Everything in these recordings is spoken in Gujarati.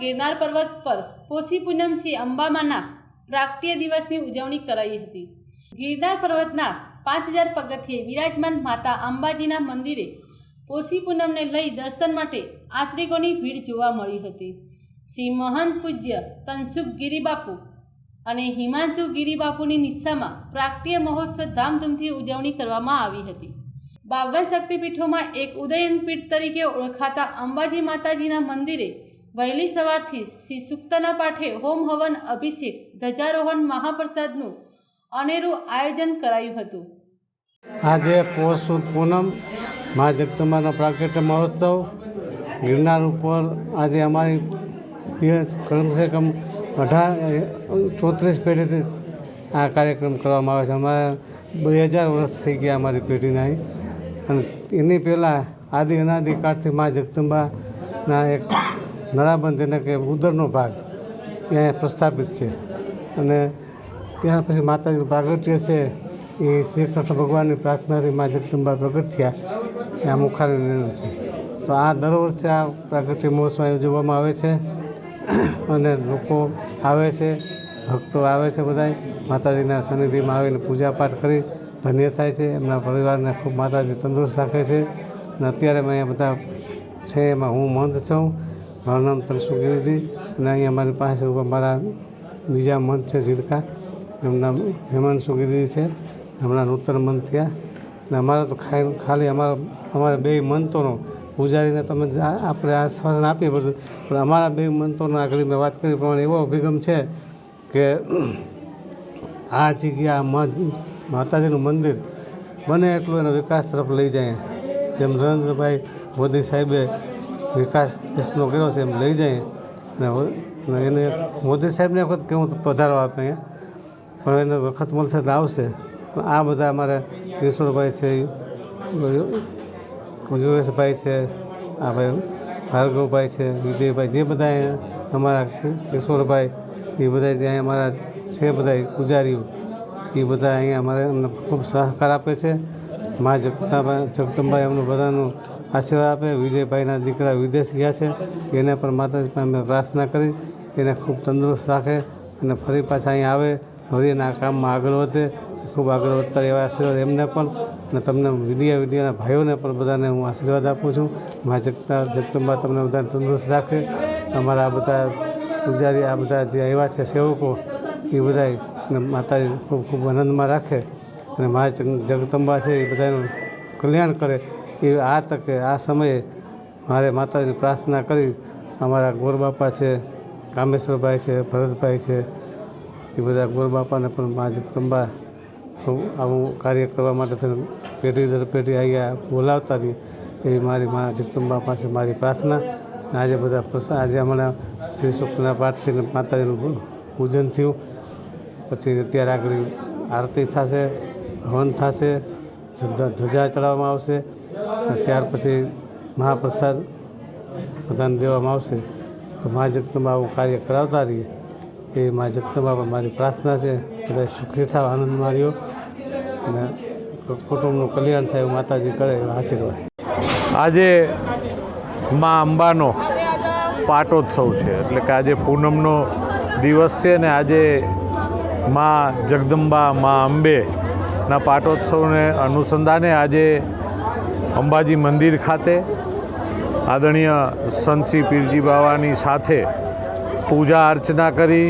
ગિરનાર પર્વત પર પોષી પૂનમથી અંબામાના પ્રાગટ્ય દિવસની ઉજવણી કરાઈ હતી. ગિરનાર પર્વતના પાંચ હજાર પગથિયે વિરાજમાન માતા અંબાજીના મંદિરે પોષી પૂનમને લઈ દર્શન માટે યાત્રિકોની ભીડ જોવા મળી હતી. શ્રી મહંત પૂજ્ય તનસુખ ગિરિબાપુ અને હિમાંશુ ગિરિબાપુની નિશામાં પ્રાગટ્ય મહોત્સવ ધામધૂમથી ઉજવણી કરવામાં આવી હતી. બાવન શક્તિપીઠોમાં એક ઉદયન પીઠ તરીકે ઓળખાતા અંબાજી માતાજીના મંદિરે વહેલી સવારથી શ્રી સુક્તના પાઠે હોમ હવન અભિષેક, ધ્વજારોહણ, મહાપ્રસાદનું અનેરું આયોજન કરાયું હતું. આજે પોષ સુદ પૂનમ, મા જગદંબાનો પ્રાગટ્ય મહોત્સવ, ગિરનાર ઉપર આજે અમારી કમસે કમ અઢાર, ચોત્રીસ પેઢીથી આ કાર્યક્રમ કરવામાં આવે છે. અમારે બે હજાર વર્ષ થઈ ગયા અમારી પેઢીના અને એની પહેલાં આદિ અનાદિકાળથી મા જગદંબાના એક નળાબંધ એને કે ઉદરનો ભાગ એ પ્રસ્થાપિત છે. અને ત્યાર પછી માતાજીનું પ્રાગટ્ય છે. એ શ્રી કૃષ્ણ ભગવાનની પ્રાર્થનાથી મા જગદંબા પ્રગટ થયા. એ આ મુખારીનું છે. તો આ દર વર્ષે આ પ્રાગટ્ય મહોત્સવ ઉજવવામાં આવે છે. અને લોકો આવે છે, ભક્તો આવે છે બધાય. માતાજીના સાનિધ્યમાં આવીને પૂજાપાઠ કરી ધન્ય થાય છે. એમના પરિવારને ખૂબ માતાજી તંદુરસ્ત રાખે છે. અને અત્યારે મેં બધા છે એમાં હું મંત છું. મારું નામ તનસુગીરીજી અને અહીંયા મારી પાસે મારા બીજા મંત છે ઝીરકા. એમનું નામ હેમાંશુ ગીરી છે. હમણાં નૂતન મંત થયા. ને અમારે તો ખાઈ, ખાલી અમારા અમારા બે મંતોનો પૂજારીને તમે આપણે આશ્વાસન આપીએ બધું. પણ અમારા બે મંતોના આગળ મેં વાત કરી પ્રમાણે એવો અભિગમ છે કે આ જગ્યા માતાજીનું મંદિર બને એટલું એનો વિકાસ તરફ લઈ જાય. જેમ નરેન્દ્રભાઈ મોદી સાહેબે વિકાસ દેશનો કર્યો છે, એમ લઈ જઈએ. અને એને મોદી સાહેબને વખત કેવું હું પધારો આપે અહીંયા. પણ એને વખત મળશે તો આવશે. પણ આ બધા અમારે ઈશ્વરભાઈ છે, યોગેશભાઈ છે, આ ભાઈ ભાર્ગવભાઈ છે, વિજયભાઈ, જે બધા અહીંયા અમારા કિશોરભાઈ એ બધા જે અહીંયા અમારા છે બધા પૂજારીઓ, એ બધા અહીંયા અમારે અમને ખૂબ સહકાર આપે છે. મા જગતાભાઈ જગદંબાઈ અમને બધાનું આશીર્વાદ આપે. વિજયભાઈના દીકરા વિદેશ ગયા છે. એને પણ માતાજી પણ અમે પ્રાર્થના કરી. એને ખૂબ તંદુરસ્ત રાખે અને ફરી પાછા અહીંયા આવે. ફરી કામમાં આગળ વધે. ખૂબ આગળ વધતા એવા આશીર્વાદ એમને પણ. અને તમને વિડીયા વિડીયાના ભાઈઓને પણ બધાને હું આશીર્વાદ આપું છું. મા જગતા જગદંબા તમને બધાને તંદુરસ્ત રાખે. અમારા બધા પૂજારી, આ બધા જે આવ્યા છે સેવકો, એ બધા માતાજી ખૂબ ખૂબ આનંદમાં રાખે. અને મા જગતંબા છે એ બધાનું કલ્યાણ કરે. એ આ તકે આ સમયે મારે માતાજીની પ્રાર્થના કરી. અમારા ગોરબાપા છે, કામેશ્વરભાઈ છે, ભરતભાઈ છે, એ બધા ગોરબાપાને પણ મા જગદંબા આવું કાર્ય કરવા માટે થઈને પેઢી દર પેઢી અહીંયા બોલાવતા રહી એ મારી મા જગદંબા પાસે મારી પ્રાર્થના. આજે બધા આજે હમણાં શ્રી સૂક્તના પાઠથી માતાજીનું પૂજન થયું. પછી અત્યારે આગળ આરતી થશે, હવન થશે ધજા- ચડાવવામાં આવશે. ત્યાર પછી મહાપ્રસાદ બધાને દેવામાં આવશે. તો મા જગદંબા આવું કાર્ય કરાવતા રહીએ. એ મા જગદંબા પર મારી પ્રાર્થના છે. બધા સુખી થાવ, આનંદ માર્યો અને કુટુંબનું કલ્યાણ થાય એવું માતાજી કરે એવા આશીર્વાદ. આજે મા અંબાનો પાટોત્સવ છે. એટલે કે આજે પૂનમનો દિવસ છે ને આજે મા જગદંબા, મા અંબેના પાટોત્સવને અનુસંધાને આજે અંબાજી મંદિર ખાતે આદરણીય સંતશ્રી પીરજી બાવાની સાથે પૂજા અર્ચના કરી,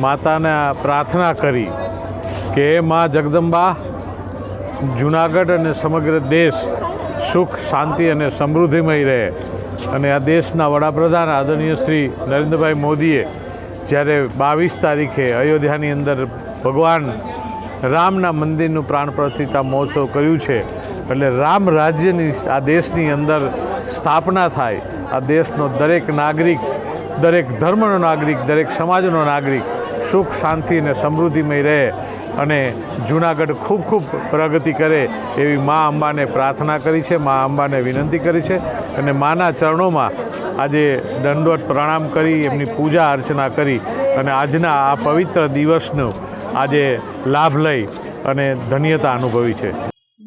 માતાને પ્રાર્થના કરી કે મા જગદંબા, જુનાગઢ અને સમગ્ર દેશ સુખ, શાંતિ અને સમૃદ્ધિમય રહે. અને આ દેશના વડાપ્રધાન આદરણીય શ્રી નરેન્દ્રભાઈ મોદીએ જ્યારે બાવીસ તારીખે અયોધ્યાની અંદર ભગવાન રામના મંદિરનું પ્રાણ પ્રતિષ્ઠા મહોત્સવ કર્યું છે એટલે રામ રાજ્યની આ દેશની અંદર સ્થાપના થાય. આ દેશનો દરેક નાગરિક, દરેક ધર્મનો નાગરિક, દરેક સમાજનો નાગરિક સુખ, શાંતિ અને સમૃદ્ધિમય રહે અને જૂનાગઢ ખૂબ ખૂબ પ્રગતિ કરે એવી મા અંબાને પ્રાર્થના કરી છે, મા અંબાને વિનંતી કરી છે અને માના ચરણોમાં આજે દંડવત પ્રણામ કરી, એમની પૂજા અર્ચના કરી અને આજના આ પવિત્ર દિવસનો આજે લાભ લઈ અને ધન્યતા અનુભવી છે.